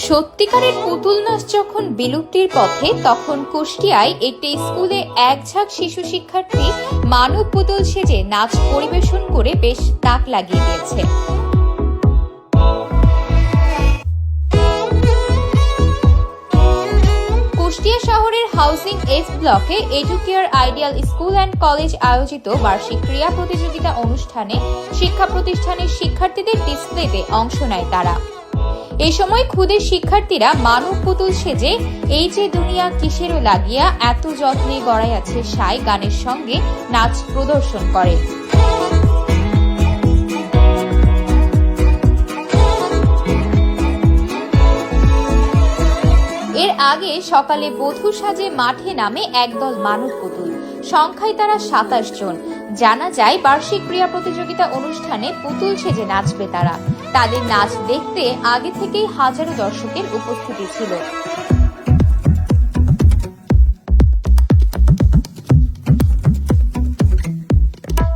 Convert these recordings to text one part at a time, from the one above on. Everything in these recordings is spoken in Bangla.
সত্যিকারের পুতুল নাচ যখন বিলুপ্তির পথে, তখন কুষ্টিয়ায় একটি স্কুলে এক ঝাঁক শিশু শিক্ষার্থী মানব পুতুল সেজে নাচ পরিবেশন করে বেশ তাক লাগিয়ে দিয়েছে। কুষ্টিয়া শহরের হাউসিং এস ব্লকে Educare Ideal School and College আয়োজিত বার্ষিক ক্রীড়া প্রতিযোগিতা অনুষ্ঠানে শিক্ষা প্রতিষ্ঠানের শিক্ষার্থীদের ডিসপ্লেতে অংশ নেয় তারা। এই সময় খুদের শিক্ষার্থীরা মানব পুতুল সেজে, এই যে দুনিয়া কিসেরও লাগিয়া এত যত্নে গড়াই আছে সাই গানের সঙ্গে নাচ প্রদর্শন করে। এর আগে সকালে বধূ সাজে মাঠে নামে একদল মানব পুতুল। সংখ্যায় তারা সাতাশ জন। জানা যায়, বার্ষিক ক্রীড়া প্রতিযোগিতা অনুষ্ঠানে পুতুল সেজে নাচবে তারা। তাদের নাচ দেখতে আগে থেকেই হাজারো দর্শকের উপস্থিতি ছিল।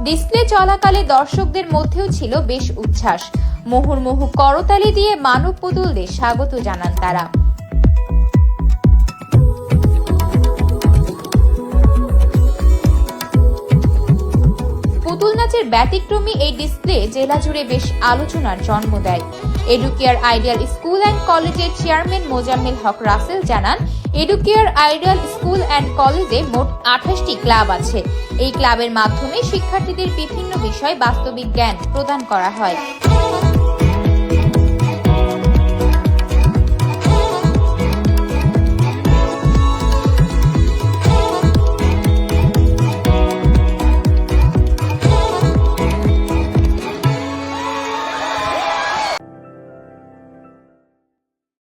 ডিসপ্লে চলাকালে দর্শকদের মধ্যেও ছিল বেশ উচ্ছ্বাস। মুহুর্মুহু করতালি দিয়ে মানব পুতুলদের স্বাগত জানান তারা। নাচের ব্যতিক্রমী এই ডিসপ্লে জেলা জুড়ে বেশ আলোচনার জন্ম দেয়। এডুকেয়ার আইডিয়াল স্কুল অ্যান্ড কলেজের চেয়ারম্যান মোজাম্মেল হক রাসেল জানান এডুকেয়ার আইডিয়াল স্কুল অ্যান্ড কলেজে মোট আঠাশটি ক্লাব আছে। এই ক্লাবের মাধ্যমে শিক্ষার্থীদের বিভিন্ন বিষয় বাস্তবিক জ্ঞান প্রদান করা হয়।